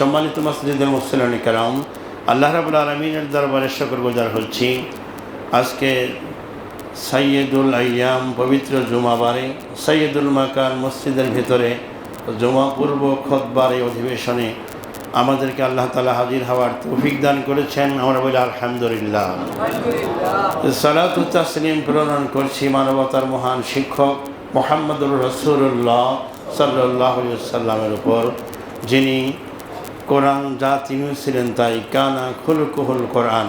সম্মানিত মসজিদের মুসলিম কারাম আল্লাহ রাবুল আলমিনের দরবারে শকর গুজার হচ্ছি। আজকে সাইয়েদুল আয়াম পবিত্র জুমাবারে সৈয়দুল মাকার মসজিদের ভিতরে জমা পূর্ব খোদবার এই অধিবেশনে আমাদেরকে আল্লাহ তালা হাজির হওয়ার তৌফিক দান করেছেন। আমরা বলি আলহামদুলিল্লাহ। সালাত তাসলিম প্রেরণ করছি মানবতার মহান শিক্ষক মোহাম্মদুর রসুল্লাহ সাল্লাহ সাল্লামের উপর যিনি কোরআন যা তিনি ছিলেন তাই কানা খুলকুহুল কোরআন।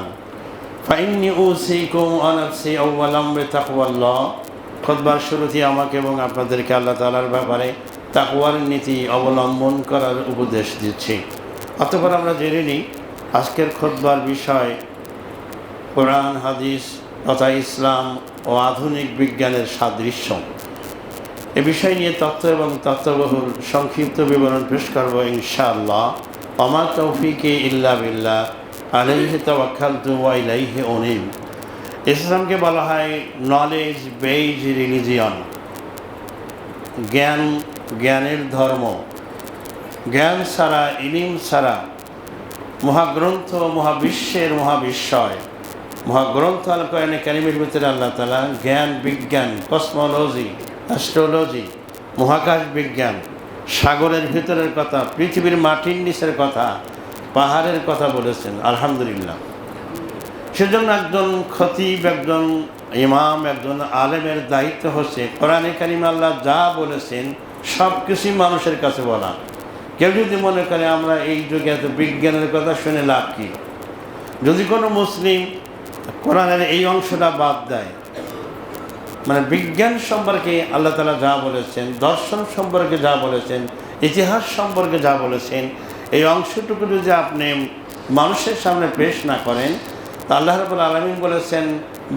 ফাইনি উসিকুম আনাফসি আউ্বালাম তাকওয়াল্লাহ। খোদবার শুরুতে আমাকে এবং আপনাদেরকে আল্লাহ তালার ব্যাপারে তাকওয়ার নীতি অবলম্বন করার উপদেশ দিচ্ছি। অতপর আমরা জেনে নিই, আজকের খোদবার বিষয় কোরআন, হাদিস তথা ইসলাম ও আধুনিক বিজ্ঞানের সাদৃশ্য। এ বিষয় নিয়ে তথ্য এবং তত্ত্ববহুল সংক্ষিপ্ত বিবরণ পেশ করব ইনশাআল্লাহ। অমা তৌফিকে ইল্লা বিল্লাহ আলাইহে তওয়াক্কাল তু ওয়াইলাইহে অনিম ইসলামকে বলা হয় নলেজ বেজ রিলিজিয়ন জ্ঞান, জ্ঞানের ধর্ম। জ্ঞান ছাড়া, ইলিম ছাড়া, মহাগ্রন্থ, মহাবিশ্বের মহাবিশ্বয়। মহাগ্রন্থ আল কোরআনে কারিমের ভিতরে আল্লাহ তালা জ্ঞান, বিজ্ঞান কসমোলজি অ্যাস্ট্রোলজি মহাকাশ বিজ্ঞান সাগরের ভিতরের কথা, পৃথিবীর মাটির নিচের কথা, পাহাড়ের কথা বলেছেন। আলহামদুলিল্লাহ। সেজন্য একজন খতিব, একজন ইমাম, একজন আলেমের দায়িত্ব হচ্ছে কোরআনে কারিম আল্লাহ যা বলেছেন, সব কিছুই মানুষের কাছে বলা। কেউ যদি মনে করে আমরা এই যুগে এত বিজ্ঞানের কথা শুনে লাভ কি? যদি কোনো মুসলিম কোরআনের এই অংশটা বাদ দেয় মানে বিজ্ঞান সম্পর্কে আল্লাহ তালা যা বলেছেন, দর্শন সম্পর্কে যা বলেছেন, ইতিহাস সম্পর্কে যা বলেছেন, এই অংশটুকু যদি আপনি মানুষের সামনে পেশ না করেন, তা আল্লাহ রবুল আলমিন বলেছেন,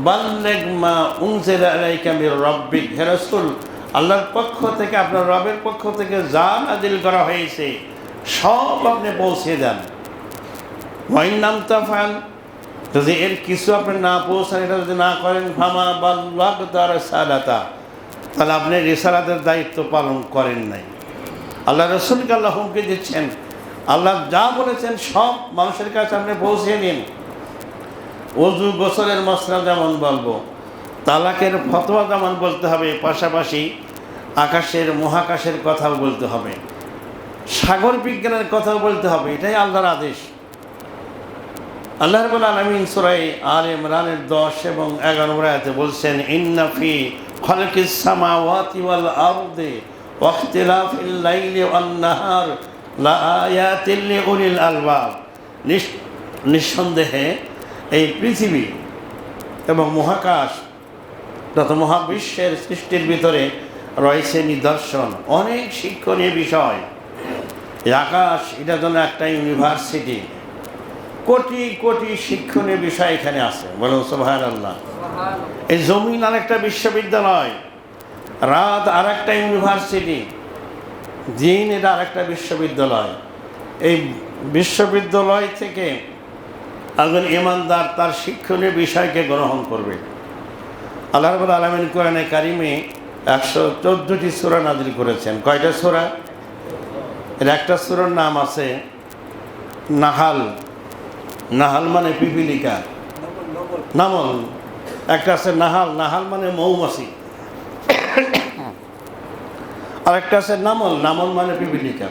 বাল্লেগ মা উনজের আলাইকামির রব্বিক হেরসুল আল্লাহর পক্ষ থেকে, আপনার রবের পক্ষ থেকে যা নাজিল করা হয়েছে, সব আপনি পৌঁছে দেন। ওয়াইন নাম তাফান যদি এর কিছু আপনি না পৌঁছান, এটা যদি না করেন, ফামা বাল্লাহ তার সালাতা, তাহলে আপনি রেসালাতের দায়িত্ব পালন করেন নাই। আল্লাহ রসুলকে আল্লাহ হুমকে দিচ্ছেন। আল্লাহ যা বলেছেন সব মানুষের কাছে আপনি পৌঁছে নিন অজু গোসলের মশলা যেমন বলব, তালাকের ফতোয়া যেমন বলতে হবে, পাশাপাশি আকাশের মহাকাশের কথাও বলতে হবে, সাগর বিজ্ঞানের কথাও বলতে হবে, এটাই আল্লাহর আদেশ। আল্লাহ রবুল আলমিন সুরাই আল ইমরানের দশ এবং এগারো রায়তে বলছেন ইন্নাফি খলকিস সামাওয়াতি ওয়াল আরদে ওয়াখতিলাফিল লাইলি ওয়ান নাহার লাআয়াতিল লিউলিল আলবাব। নিঃসন্দেহে এই পৃথিবী এবং মহাকাশ তথা মহাবিশ্বের সৃষ্টির ভিতরে রয়েছে নিদর্শন, অনেক শিক্ষণীয় বিষয়। আকাশ, এটা যেন একটা ইউনিভার্সিটি। কোটি কোটি শিক্ষণীয় বিষয় এখানে আছে। বলো সোভার আল্লাহ এই জমিন আরেকটা বিশ্ববিদ্যালয়, রাত আর একটা ইউনিভার্সিটি দিন এটা আরেকটা বিশ্ববিদ্যালয়। এই বিশ্ববিদ্যালয় থেকে একজন ইমানদার তার শিক্ষণীয় বিষয়কে গ্রহণ করবে। আল্লাহ রবুল আলমিন কোরআনে কারিমে একশো চোদ্দোটি সুরা নাজিল করেছেন। কয়টা সুরা? এর একটা সুরার নাম আছে নাহাল। নাহাল মানে পিপিলিকা। নামল। একটা আছে নাহাল নাহাল মানে মৌমাছি। আর একটা আছে নামল নামল মানে পিপিলিকা।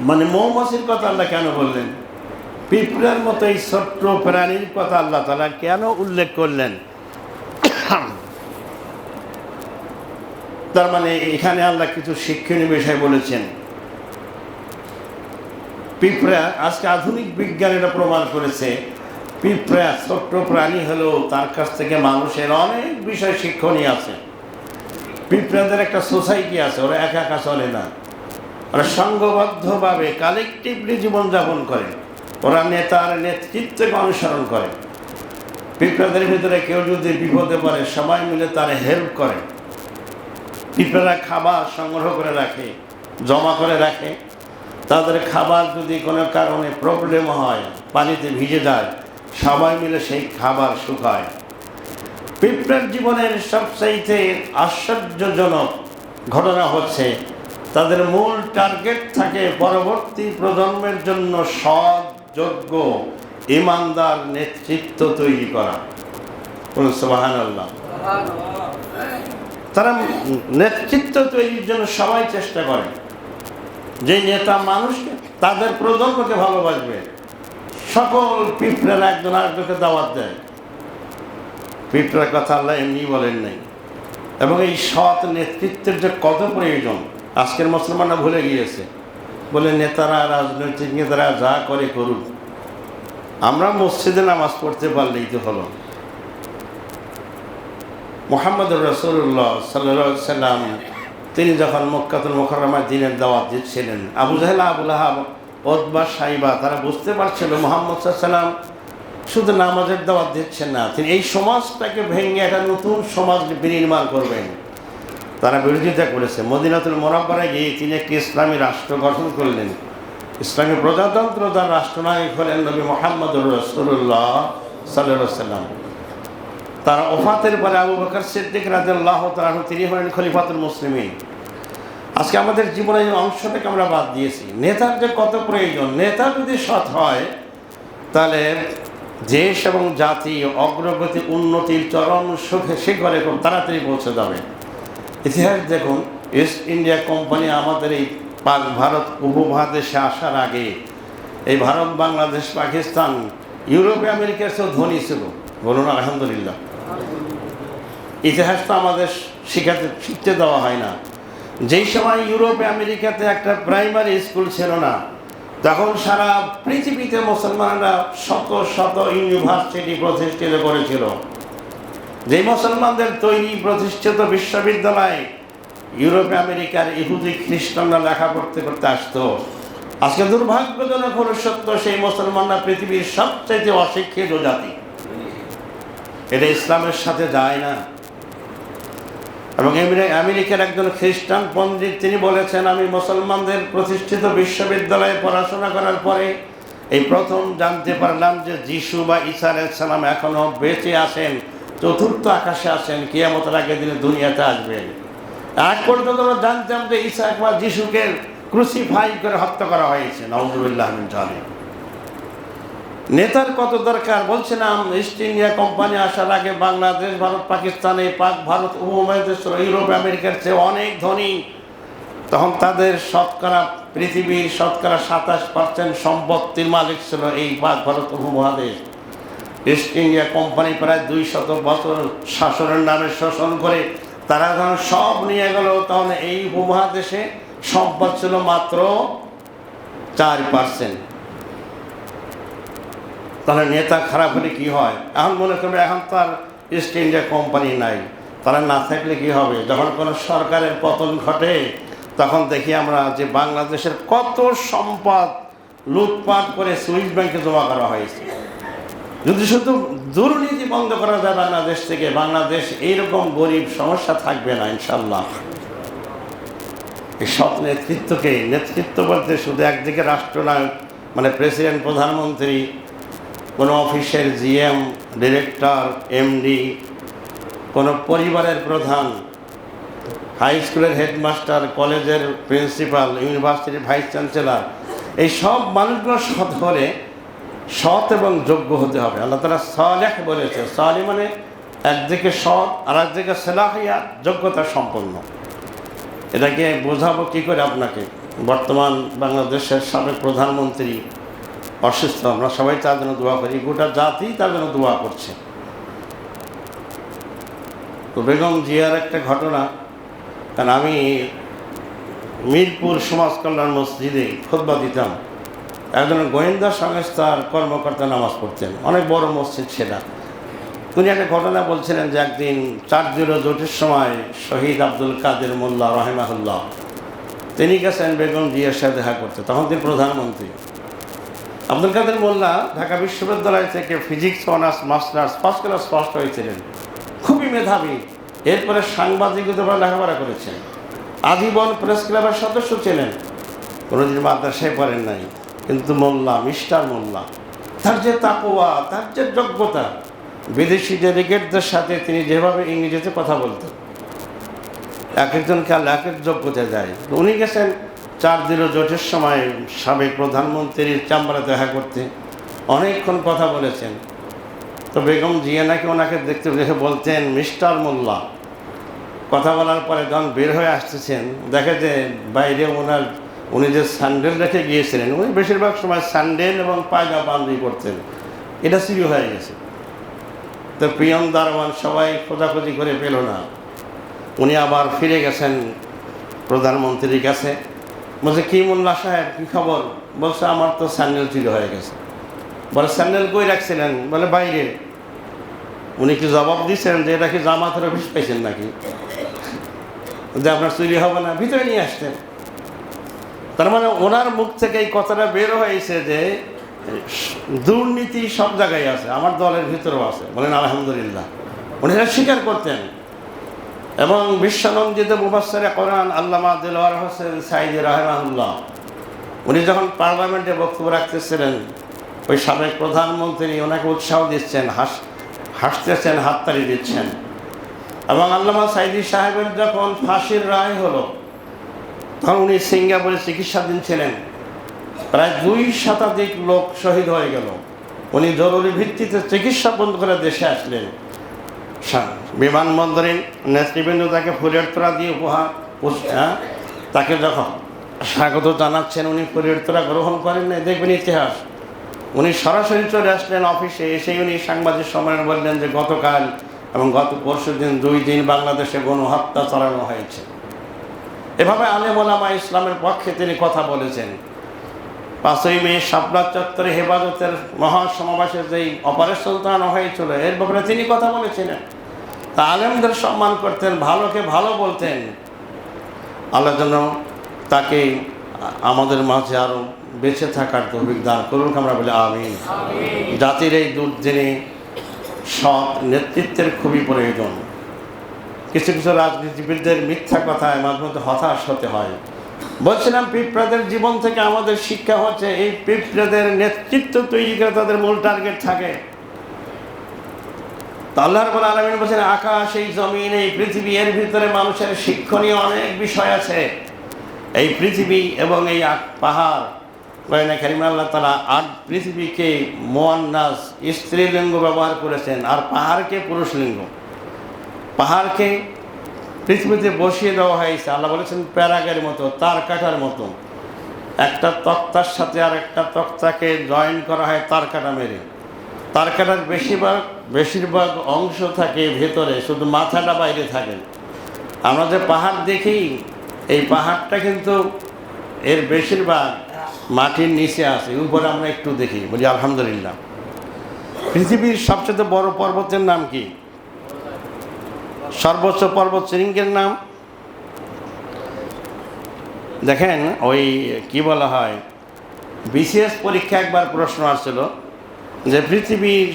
মানে মৌমাছির কথা আল্লাহ কেন বললেন? পিঁপড়ার মতো এই ছোট্ট প্রাণীর কথা আল্লাহ তালা কেন উল্লেখ করলেন? তার মানে এখানে আল্লাহ কিছু শিক্ষণীয় বিষয় বলেছেন। পিঁপড়া, আজকে আধুনিক বিজ্ঞান এটা প্রমাণ করেছে, পিঁপড়া, ছোট্ট প্রাণী হলেও তার কাছ থেকে মানুষের অনেক বিষয় শিক্ষণীয় আছে। পিঁপড়াদের একটা সোসাইটি আছে, ওরা একা একা চলে না। ওরা সংঘবদ্ধভাবে কালেকটিভলি জীবনযাপন করে। ওরা নেতার নেতৃত্বকে অনুসরণ করে। পিঁপড়াদের ভিতরে কেউ যদি বিপদে পড়ে, সবাই মিলে তার হেল্প করে। পিঁপড়ারা খাবার সংগ্রহ করে রাখে, জমা করে রাখে। তাদের খাবার যদি কোনো কারণে প্রবলেম হয় পানিতে ভিজে যায় সবাই মিলে সেই খাবার শুকায়। পিঁপড়ার জীবনের সবচাইতে আশ্চর্যজনক ঘটনা হচ্ছে তাদের মূল টার্গেট থাকে পরবর্তী প্রজন্মের জন্য সৎ যোগ্য ইমানদার নেতৃত্ব তৈরি করা। সুবাহান আল্লাহ তারা নেতৃত্ব তৈরির জন্য সবাই চেষ্টা করে। যে নেতা মানুষকে, তাদের প্রজন্মকে ভালোবাসবে। সকল পিঁপড়েরা একজন আরেকজনকে দাওয়াত দেয়। পিঁপড়ার কথা আল্লাহ এমনি বলেন নাই। এবং এই সৎ নেতৃত্বের যে কত প্রয়োজন, আজকের মুসলমানরা ভুলে গিয়েছে। বলে, নেতারা রাজনৈতিক নেতারা যা করে করুক। আমরা মসজিদে নামাজ পড়তে পারলেই তো হলো। মোহাম্মদ রসুল্লাহ সাল্লা সাল্লাম তিনি যখন মক্কাতুল মোখরমায় দিনের দাওয়াত দিচ্ছিলেন, আবু জাহেলা আবুল আহাব ওদবা সাইবা, তারা বুঝতে পারছিল মোহাম্মদ সাল্লাম শুধু নামাজের দাওয়াত দিচ্ছেন না, তিনি এই সমাজটাকে ভেঙে একটা নতুন সমাজ বিনির্মাণ করবেন। তারা বিরোধিতা করেছে। মদিনাতুল মোরাব্বারে গিয়ে তিনি একটি ইসলামী রাষ্ট্র গঠন করলেন। ইসলামী প্রজাতন্ত্র তার রাষ্ট্রনায়ক হলেন নবী মোহাম্মদুর রসুল্লাহ সাল্লাহ সাল্লাম তার ওফাতের পরে আবু বকর সিদ্দিক তালাহ তিনি হলেন খলিফাতুল মুসলিমিন। আজকে আমাদের জীবনের অংশটাকে আমরা বাদ দিয়েছি। নেতার যে কত প্রয়োজন, নেতা যদি সৎ হয়, তাহলে দেশ এবং জাতি অগ্রগতি, উন্নতির চরম সুখে শিখরে খুব তাড়াতাড়ি পৌঁছে যাবে। ইতিহাস দেখুন ইস্ট ইন্ডিয়া কোম্পানি আমাদের এই পাক ভারত উপমহাদেশে আসার আগে এই ভারত, বাংলাদেশ, পাকিস্তান, ইউরোপে আমেরিকার চেয়েও ধনী ছিল। বলুন, আলহামদুলিল্লাহ। ইতিহাস তো আমাদের শিখাতে, শিখতে দেওয়া হয় না। যেই সময় ইউরোপে, আমেরিকাতে একটা প্রাইমারি স্কুল ছিল না, তখন সারা পৃথিবীতে মুসলমানরা শত শত ইউনিভার্সিটি প্রতিষ্ঠিত করেছিল। যে মুসলমানদের তৈরি প্রতিষ্ঠিত বিশ্ববিদ্যালয়, ইউরোপে আমেরিকার ইহুদি খ্রিস্টানরা লেখা পড়তে করতে আসতো। আজকে দুর্ভাগ্যজনক হল সত্য, সেই মুসলমানরা পৃথিবীর সবচাইতে অশিক্ষিত জাতি। এটা ইসলামের সাথে যায় না। এবং আমেরিকার একজন খ্রিস্টান পণ্ডিত, তিনি বলেছেন, আমি মুসলমানদের প্রতিষ্ঠিত বিশ্ববিদ্যালয়ে পড়াশোনা করার পরে এই প্রথম জানতে পারলাম যে যিশু বা ঈসা আলাইসালাম এখনও বেঁচে আসেন চতুর্থ আকাশে আসেন কিয়ামতের আগে দিনে দুনিয়াতে আসবেন এক পর্যন্ত আমরা জানতাম যে ঈসা একবার যিশুকে ক্রুসিফাই করে হত্যা করা হয়েছে। নওজুবিল্লাহ জানে নেতার কত দরকার? বলছিলাম ইস্ট ইন্ডিয়া কোম্পানি আসার আগে বাংলাদেশ, ভারত, পাকিস্তানে পাক ভারত উপমহাদেশ ইউরোপ, আমেরিকার চেয়ে অনেক ধনী। তখন তাদের শতকরা পৃথিবীর শতকরা সাতাশ পার্সেন্ট সম্পত্তির মালিক ছিল এই পাক ভারত উপমহাদেশ। ইস্ট ইন্ডিয়া কোম্পানি প্রায় দুই শত বছর শাসনের নামে শোষণ করে তারা যখন সব নিয়ে গেল, তখন এই উপমহাদেশে সম্পদ ছিল মাত্র চার পার্সেন্ট তাহলে নেতা খারাপ হলে কি হয়? এখন মনে করবে, এখন তো আর ইস্ট ইন্ডিয়া কোম্পানি নাই। তারা না থাকলে কি হবে? যখন কোনো সরকারের পতন ঘটে, তখন দেখি আমরা যে বাংলাদেশের কত সম্পদ লুটপাট করে সুইস ব্যাংকে জমা করা হয়েছে। যদি শুধু দুর্নীতি বন্ধ করা যায় বাংলাদেশ থেকে, বাংলাদেশ এইরকম গরিব সমস্যা থাকবে না ইনশাল্লাহ এই সব নেতৃত্বকে, নেতৃত্ব বলতে শুধু একদিকে রাষ্ট্রনায়ক মানে প্রেসিডেন্ট, প্রধানমন্ত্রী কোনো অফিসের জিএম, ডিরেক্টর, এমডি, কোনো পরিবারের প্রধান, হাই স্কুলের হেডমাস্টার, কলেজের প্রিন্সিপাল, ইউনিভার্সিটির ভাইস চ্যান্সেলার, এই সব মানুষগুলো সৎ হলে সৎ এবং যোগ্য হতে হবে। আল্লাহ তালা সালেহ বলেছে সালি মানে একদিকে সৎ আর একদিকে সেলাহিয়া যোগ্যতা সম্পন্ন। এটাকে বোঝাবো কী করে আপনাকে? বর্তমান বাংলাদেশের সাবেক প্রধানমন্ত্রী অসুস্থ, আমরা সবাই তার জন্য দোয়া করি। গোটা জাতি তার জন্য দোয়া করছে। তো বেগম জিয়ার একটা ঘটনা, কারণ আমি মিরপুর সমাজ কল্যাণ মসজিদে খোদবা দিতাম। একজন গোয়েন্দা সংস্থার কর্মকর্তা নামাজ পড়তেন। অনেক বড় মসজিদ সেটা। উনি একটা ঘটনা বলছিলেন যে একদিন চার জিরো জোটের সময় শহীদ আব্দুল কাদের মোল্লা রহেমাহুল্লাহ, তিনি গেছেন বেগম জিয়ার সাথে দেখা করতে। তখন তিনি প্রধানমন্ত্রী। আব্দুল কাদের মোল্লা ঢাকা বিশ্ববিদ্যালয় থেকে physics, honours, masters first class first হয়েছিলেন। খুবই মেধাবী। এরপরে সাংবাদিকতা লেখাপড়া করেছেন। আজীবন প্রেস ক্লাবের সদস্য ছিলেন। কোনোদিন মাদ্রাসায় পড়েন নাই। কিন্তু মোল্লা, মিস্টার মোল্লা, তার যে তাকুয়া তার যে যোগ্যতা বিদেশি ডেলিগেটদের সাথে তিনি যেভাবে ইংরেজিতে কথা বলতেন, এক একজনকে আল্লাহ এক এক যোগ্যতা যায় উনি গেছেন চার দিন জোটের সময় সাবেক প্রধানমন্ত্রীর চাম্বারে দেখা করতে অনেকক্ষণ কথা বলেছেন। তো বেগম জিয়া নাকি ওনাকে দেখতে দেখে বলতেন, মিস্টার মোল্লা। কথা বলার পরে যখন বের হয়ে আসতেছেন, দেখে যে বাইরে ওনার, উনি যে স্যান্ডেল রেখে গিয়েছিলেন, উনি বেশিরভাগ সময় স্যান্ডেল এবং পায়জা বান্দি করতেন এটা চুরি হয়ে গেছে। তো পিয়ন দারওয়ান সবাই খোঁজাখুঁজি করে পেল না। উনি আবার ফিরে গেছেন প্রধানমন্ত্রীর কাছে। বলছে, কি মোল্লা সাহেব, কী খবর? বলছে, আমার তো স্যান্ডেল চুরি হয়ে গেছে। বলে, স্যান্ডেল কই রাখছিলেন? বলে, বাইরে। উনি কি জবাব দিচ্ছেন যে, এটা কি জামাতের অফিস পাইছেন নাকি? যে, আপনার চুরি হবে না, ভিতরে নিয়ে আসতেন। তার মানে ওনার মুখ থেকে এই কথাটা বের হয়েছে যে, দুর্নীতি সব জায়গায় আছে, আমার দলের ভিতরেও আছে। বলেন, আলহামদুলিল্লাহ। উনি স্বীকার করতেন। এবং বিশ্বনন্দিত মুফাসসিরে কোরআন আল্লামা দিলওয়ার হোসেন সাইদি রাহমাহুল্লাহ। উনি যখন পার্লামেন্টে বক্তব্য রাখতেছিলেন, ওই সাবেক প্রধানমন্ত্রী ওনাকে উৎসাহ দিচ্ছেন, হাস, হাসতেছেন, হাততালি দিচ্ছেন। এবং আল্লামা সাইদি সাহেবের যখন ফাঁসির রায় হলো, তখন উনি সিঙ্গাপুরে চিকিৎসাধীন ছিলেন। প্রায় দুই শতাধিক লোক শহীদ হয়ে গেল। উনি জরুরি ভিত্তিতে চিকিৎসা বন্ধ করে দেশে আসলেন। বিমানবন্দরে নেতৃবৃন্দ তাকে ফুলের তোড়া দিয়ে উপহার হ্যাঁ, তাকে যখন স্বাগত জানাচ্ছেন উনি ফুলের তোড়া গ্রহণ করেন নাই। দেখবেন ইতিহাস। উনি সরাসরি চলে আসলেন অফিসে এসেই উনি সাংবাদিক সম্মেলন বললেন যে গতকাল এবং গত পরশু দিন দুই দিন বাংলাদেশে গণহত্যা চালানো হয়েছে। এভাবে আলেম ওলামা ইসলামের পক্ষে তিনি কথা বলেছেন। পাঁচই মে শাপলা চত্বরে হেফাজতের মহাসমাবেশে যেই অপারেশন চালানো হয়েছিল এর ব্যাপারে তিনি কথা বলেছিলেন। তা আলেমদের সম্মান করতেন ভালোকে ভালো বলতেন। আল্লাহ যেন তাকে আমাদের মাঝে আরও বেঁচে থাকার তৌফিক দান করুন আমরা বলি আমিন। জাতির এই দুর্দিনে সৎ নেতৃত্বের খুবই প্রয়োজন। কিছু কিছু রাজনীতিবিদদের মিথ্যা কথায় মাঝে মধ্যে হতাশ হতে হয়। বলছিলাম, পিঁপড়াদের জীবন থেকে আমাদের শিক্ষা হচ্ছে, এই পিঁপড়াদের নেতৃত্ব তৈরি করে তাদের মূল টার্গেট থাকে। আল্লাহর বলে আলমিন বলছেন, আকাশ, এই জমিন, এই পৃথিবী, এর ভিতরে মানুষের শিক্ষণীয় অনেক বিষয় আছে। এই পৃথিবী এবং এই পাহাড় কয়না কারিম আল্লাহ তালা আর পৃথিবীকে মোয়ান্নাস, স্ত্রীলিঙ্গ ব্যবহার করেছেন, আর পাহাড়কে পুরুষ লিঙ্গ পাহাড়কে পৃথিবীতে বসিয়ে দেওয়া হয়েছে, আল্লাহ বলেছেন প্যারাগের মতো, তার কাটার মতো। একটা তক্তার সাথে আর একটা তক্তাকে জয়েন করা হয় তার কাটা মেরে। তার কাটার বেশিরভাগ বেশিরভাগ অংশ থাকে ভেতরে, শুধু মাথাটা বাইরে থাকে। আমরা যে পাহাড় দেখি, এই পাহাড়টা কিন্তু এর বেশিরভাগ মাটির নিচে আছে, উপরে আমরা একটু দেখি, বলি আলহামদুলিল্লাহ। পৃথিবীর সবচেয়ে বড় পর্বতের নাম কি? সর্বোচ্চ পর্বত শৃঙ্গের নাম। দেখেন ওই কি বলা হয়, বিসিএস পরীক্ষা একবার প্রশ্ন আসছিল যে পৃথিবীর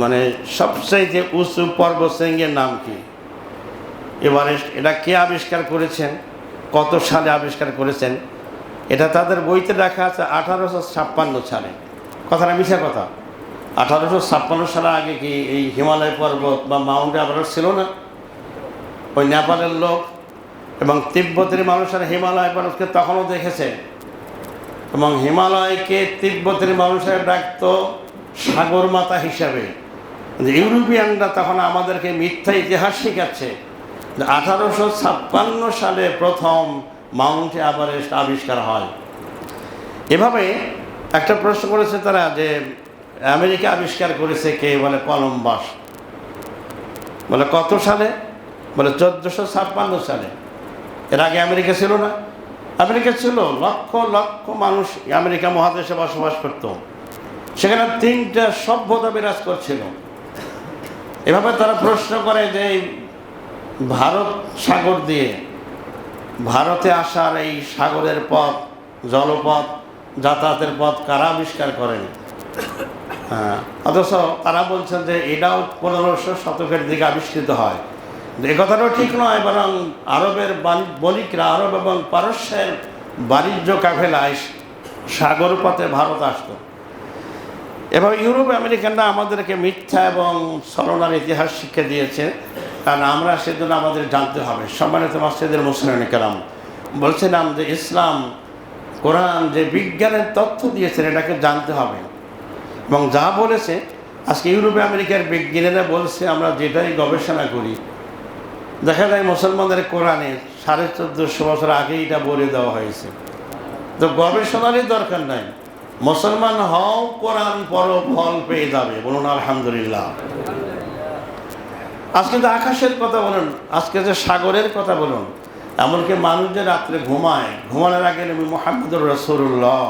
মানে সবচাইতে উঁচু পর্বত শৃঙ্গের নাম কি? এবারে এটা কে আবিষ্কার করেছেন? কত সালে আবিষ্কার করেছেন? এটা তাদের বইতে লেখা আছে আঠারোশো ছাপ্পান্ন সালে। কথাটা মিশা কথা। আঠারোশো ছাপ্পান্ন সালে আগে কি এই হিমালয় পর্বত বা মাউন্ট এভারেস্ট ছিল না? ওই নেপালের লোক এবং তিব্বতের মানুষের হিমালয় পর্বতকে তখনও দেখেছে। এবং হিমালয়কে তিব্বতের মানুষের ডাকত সাগর মাতা হিসাবে ইউরোপিয়ানরা তখন আমাদেরকে মিথ্যা ইতিহাস শেখাচ্ছে। আঠারোশো ছাপ্পান্ন সালে প্রথম মাউন্ট এভারেস্ট আবিষ্কার হয়। এভাবে একটা প্রশ্ন করেছে তারা যে, আমেরিকা আবিষ্কার করেছে কে বলে কলম্বাস। বলে কত সালে? বলে চোদ্দোশো ছাপ্পান্ন সালে। এর আগে আমেরিকা ছিল না। আমেরিকা ছিল, লক্ষ লক্ষ মানুষ আমেরিকা মহাদেশে বসবাস করত। সেখানে তিনটা সভ্যতা বিরাজ করছিল। এভাবে তারা প্রশ্ন করে যে ভারত সাগর দিয়ে ভারতে আসার এই সাগরের পথ, জলপথ, যাতায়াতের পথ কারা আবিষ্কার করেন? হ্যাঁ অথচ তারা বলছেন যে এটাও পনেরোশো শতকের দিকে আবিষ্কৃত হয়। এ কথাটাও ঠিক নয়, বরং আরবের বাণি- বণিকরা আরব এবং পারস্যের বাণিজ্য কাফেলায় সাগর পথে ভারত আসতো। এবার ইউরোপ আমেরিকানরা আমাদেরকে মিথ্যা এবং ছলনার ইতিহাস শিক্ষা দিয়েছে। কারণ আমরা সেজন্য আমাদের জানতে হবে। সম্মানিত মাসেদের মুসলিম কেরাম, বলছিলাম যে ইসলাম, কোরআন যে বিজ্ঞানের তথ্য দিয়েছেন, এটাকে জানতে হবে। এবং যা বলেছে, আজকে ইউরোপে আমেরিকার বিজ্ঞানীরা বলছে, আমরা যেটাই গবেষণা করি দেখা যায় মুসলমানদের কোরআনে সাড়ে চোদ্দোশো বছর আগে এটা বলে দেওয়া হয়েছে। তো গবেষণারই দরকার নাই। মুসলমান হও, কোরআন পর ফল পেয়ে যাবে, বলুন আলহামদুলিল্লাহ। আজকে তো আকাশের কথা বলুন, আজকে যে সাগরের কথা বলুন, এমনকি মানুষ যে রাত্রে ঘুমায়, ঘুমানোর আগে নবী মোহাম্মদুর রসুল্লাহ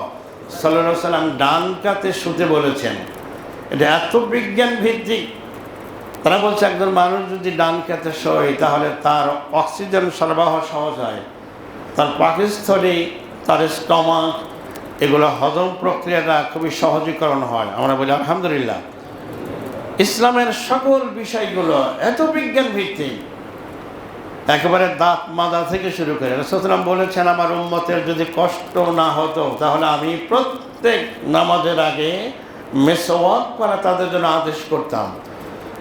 সাল্লাহ সাল্লাম ডান কাতে শুতে বলেছেন, এটা এত বিজ্ঞান ভিত্তিক তারা বলছে, একজন মানুষ যদি ডান খেতে শোয়, তাহলে তার অক্সিজেন সরবরাহ সহজ হয়। তার পাকিস্থলী, তার স্টমাক, এগুলো হজম প্রক্রিয়াটা খুবই সহজীকরণ হয়। আমরা বলি, আলহামদুলিল্লাহ। ইসলামের সকল বিষয়গুলো এত বিজ্ঞান ভিত্তিক একেবারে দাঁত মাদা থেকে শুরু করে রসুলাম বলেছেন, আমার উম্মতের যদি কষ্ট না হতো, তাহলে আমি প্রত্যেক নামাজের আগে মেসওয়াক করা তাদের জন্য আদেশ করতাম।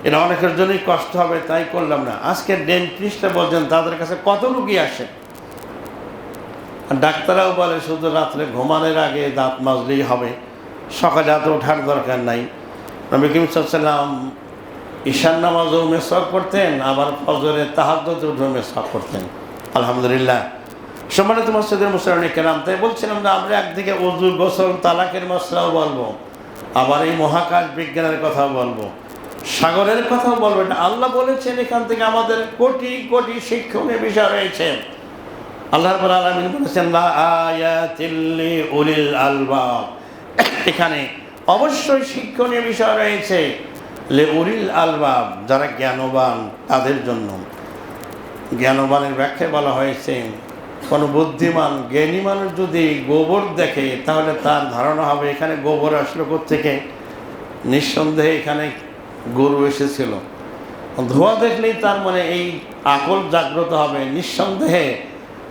এটা অনেকের জন্যই কষ্ট হবে, তাই করলাম না। আজকে ডেন্টিস্টে বলছেন, তাদের কাছে কত রুগী আসে? আর ডাক্তাররাও বলে, শুধু রাত্রে ঘুমানোর আগে দাঁত মাজলেই হবে। সকালে এত ওঠার দরকার নাই। নবী কিম সাল্লাম ঈশান নামাজও মেসওয়াক করতেন, আবার ফজরে তাহাজ্জতে উঠেও করতেন। আলহামদুলিল্লাহ। সম্মানিত মসজিদের মুসলানি কেরাম, তাই বলছিলাম যে আমরা একদিকে উজু গোসল, তালাকের মশলাও বলব, আবার এই মহাকাশ বিজ্ঞানের কথাও বলব। সাগরের কথাও বলবেন আল্লাহ বলেছেন এখান থেকে আমাদের কোটি কোটি শিক্ষণীয় বিষয় রয়েছে। আল্লাহর পর আলমিন বলেছেন আলবাব। এখানে অবশ্যই শিক্ষণীয় বিষয় রয়েছে। লে উলিল আলবাব, যারা জ্ঞানবান, তাদের জন্য। জ্ঞানবানের ব্যাখ্যা বলা হয়েছে, কোনো বুদ্ধিমান, জ্ঞানী মানুষ যদি গোবর দেখে, তাহলে তার ধারণা হবে এখানে গোবর আসলো থেকে নিঃসন্দেহে এখানে গরু এসেছিল। ধোঁয়া দেখলেই তার মানে এই আকল জাগ্রত হবে, নিঃসন্দেহে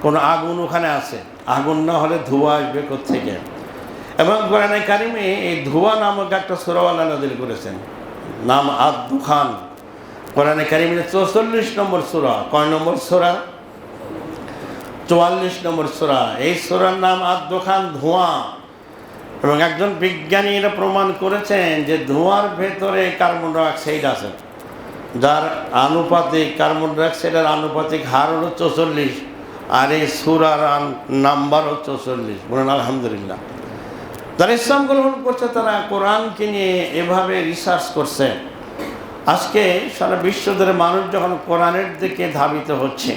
কোনো আগুন ওখানে আছে। আগুন না হলে ধোঁয়া আসবে থেকে এবং কোরআনে কারিমে এই ধোঁয়া নামক একটা সুরাওয়ালা নাজিল করেছেন, নাম আদ দুখান কোরআনে কারিমের চৌচল্লিশ নম্বর সুরা, কয় নম্বর সুরা? চুয়াল্লিশ নম্বর সুরা। এই সুরার নাম আদ দুখান ধোঁয়া। এবং একজন বিজ্ঞানী এটা প্রমাণ করেছেন যে ধোঁয়ার ভেতরে কার্বন ডাইঅক্সাইড আছে। যার আনুপাতিক কার্বন ডাইঅক্সাইডের আনুপাতিক হার হলো চৌচল্লিশ, আর এই সুরার নাম্বারও চৌচল্লিশ। বলুন, আলহামদুলিল্লাহ। যারা ইসলাম গ্রহণ করছে, তারা কোরআনকে নিয়ে এভাবে রিসার্চ করছে। আজকে সারা বিশ্ব ধরে মানুষ যখন কোরআনের দিকে ধাবিত হচ্ছে,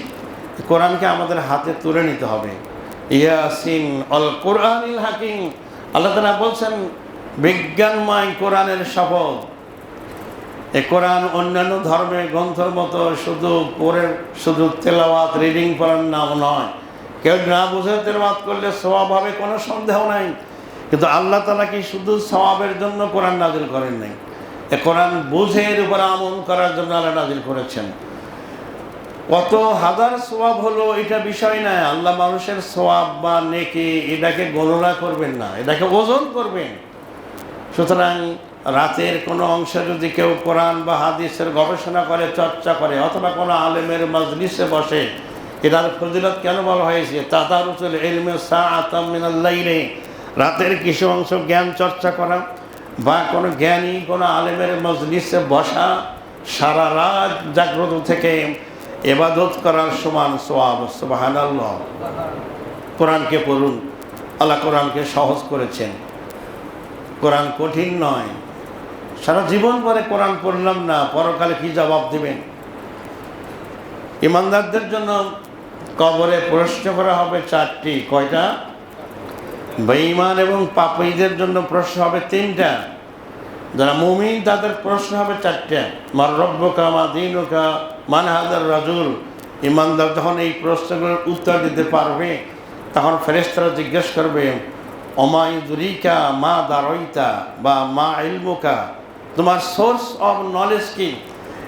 কোরআনকে আমাদের হাতে তুলে নিতে হবে। ইয়াসিন অল কোরআনিল হাকিম আল্লাহ তালা বলছেন, বিজ্ঞানময় কোরআনের শপথ এ কোরআন অন্যান্য ধর্মের গ্রন্থের মতো শুধু করে শুধু তেলাওয়াত, রিডিং করার নাম নয়। কেউ না বুঝে তেলাওয়াত করলে স্বভাব হবে কোনো সন্দেহ নাই। কিন্তু আল্লাহ তালা কি শুধু স্বভাবের জন্য কোরআন নাজিল করেন নাই? এ কোরআন বুঝের উপর আমল করার জন্য আল্লাহ নাজিল করেছেন। কত হাজার সোয়াব হলো, এটা বিষয় নয় আল্লাহ মানুষের সোয়াব বা নেকি, এটাকে গণনা করবেন না, এটাকে ওজন করবেন। সুতরাং রাতের কোনো অংশে যদি কেউ কোরআন বা হাদিসের গবেষণা করে, চর্চা করে, অথবা কোনো আলেমের মজলিসে বসে, এটার ফজিলত কেন বলা হয়েছে? তাতার উচল এলমে সা আতামিনাল্লাইলে রাতের কিছু অংশ জ্ঞান চর্চা করা বা কোনো জ্ঞানী, কোনো আলেমের মজলিসে বসা, সারা রাত জাগ্রত থেকে এবাদত করার সমান সোয়াব সোবাহান কোরআনকে পড়ুন। আল্লাহ কোরআনকে সহজ করেছেন। কোরআন কঠিন নয়। সারা জীবন পরে কোরআন পড়লাম না, পরকালে কি জবাব দেবেন? ইমানদারদের জন্য কবরে প্রশ্ন করা হবে চারটি। কয়টা? বেঈমান এবং পাপীদের জন্য প্রশ্ন হবে তিনটা। যারা মুমিন, তাদের প্রশ্ন হবে চারটা। মার রব্বকা, মা দিনুকা মান হাজার রাজুল, ইমানদার যখন এই প্রশ্নগুলোর উত্তর দিতে পারবে, তখন ফেরেস্তারা জিজ্ঞেস করবে অমায়ুরিকা মা দারইতা বা মা ইলমুকা? তোমার সোর্স অফ নলেজ কি?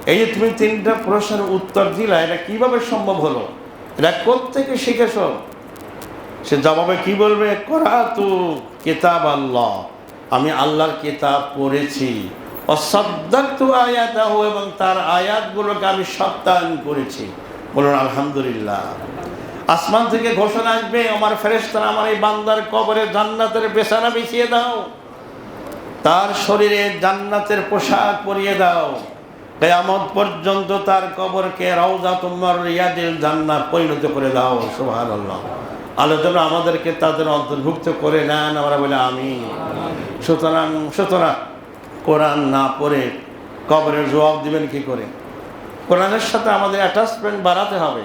এই যে তুমি তিনটা প্রশ্নের উত্তর দিলা, এটা কীভাবে সম্ভব হলো? এটা কোথেকে শিখেছ? সে জবাবে কি বলবে? করা তু কেতাব আল্লাহ আমি আল্লাহর কেতাব পড়েছি। অসদ্দাক্তু আয়াতাহু এবং তার আয়াতগুলোকে আমি সত্যায়ন করেছি। বলুন, আলহামদুলিল্লাহ। আসমান থেকে ঘোষণা আসবে, আমার ফেরেশতারা আমার এই বান্দার কবরে জান্নাতের বেসারা বিছিয়ে দাও। তার শরীরে জান্নাতের পোশাক পরিয়ে দাও। কেয়ামত পর্যন্ত তার কবরকে রওজা তোমার রিয়াদিল জান্নাত পরিণত করে দাও। সুবহানাল্লাহ। আলোচনা আমাদেরকে তাদের অন্তর্ভুক্ত করে নেন, আমরা বলে আমি সুতরাং সুতরাং কোরআন না পড়ে কবরের জবাব দিবেন কি করে? কোরআনের সাথে আমাদের অ্যাটাচমেন্ট বাড়াতে হবে।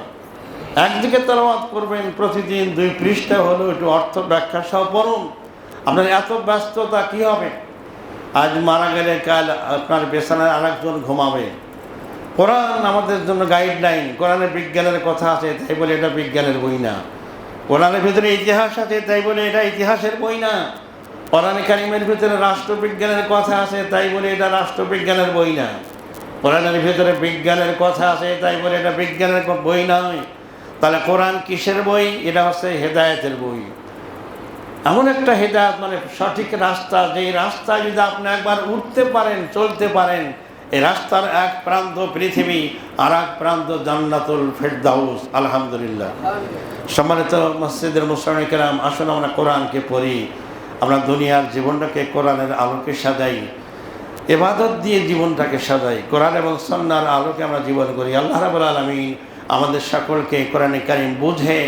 একদিকে তেলাওয়াত করবেন প্রতিদিন, দুই পৃষ্ঠা হলো, একটু অর্থ ব্যাখ্যা সহ পড়ুন। আপনার এত ব্যস্ততা কি হবে? আজ মারা গেলে কাল আপনার বেসানায় আরেকজন ঘুমাবে। কোরআন আমাদের জন্য গাইডলাইন কোরআনে বিজ্ঞানের কথা আছে, তাই বলে এটা বিজ্ঞানের বই না। কোরআনের ভিতরে ইতিহাস আছে, তাই বলে এটা ইতিহাসের বই না। কোরআনে কারিমের ভিতরে রাষ্ট্রবিজ্ঞানের কথা আছে, তাই বলে এটা রাষ্ট্রবিজ্ঞানের বই না। কোরআনের ভিতরে বিজ্ঞানের কথা আছে, তাই বলে এটা বিজ্ঞানের বই নয়। তাহলে কোরআন কিসের বই? এটা হচ্ছে হেদায়েতের বই। এমন একটা হেদায়ত মানে সঠিক রাস্তা যেই রাস্তায় যদি আপনি একবার উঠতে পারেন, চলতে পারেন এই রাস্তার এক প্রান্ত পৃথিবী, আর এক প্রান্ত জান্নাতুল ফেরদাউস, আলহামদুলিল্লাহ। সম্মানিত মসজিদের মুসলামিকেরাম আসুন আমরা কোরআনকে পড়ি। আমরা দুনিয়ার জীবনটাকে কোরআনের আলোকে সাজাই, এবাদত দিয়ে জীবনটাকে সাজাই। কোরআন এবং সন্ন্যার আলোকে আমরা জীবন করি। আল্লাহ রাবুল আলমিন আমাদের সকলকে কোরআনে কারিম বুঝে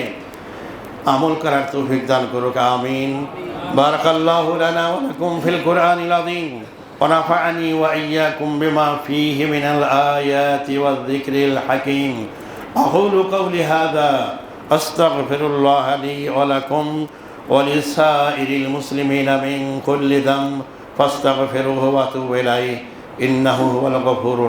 আমল করার তৌফিক দান করুক, আমিন। বারাকাল্লাহু লানা ওয়া লাকুম ফিল কোরআন আযীম। ওয়া নাফা'ানি ওয়া ইয়্যাকুম বিমা ফীহি মিনাল আয়াতি ওয়াল যিকরিল হাকীম। আকুলু কওলি হাযা আস্তাগফিরুল্লাহ লি ওয়া লাকুম। ولسائر المسلمين من كل ذنب فاستغفروه واتوبوا إليه إنه هو الغفور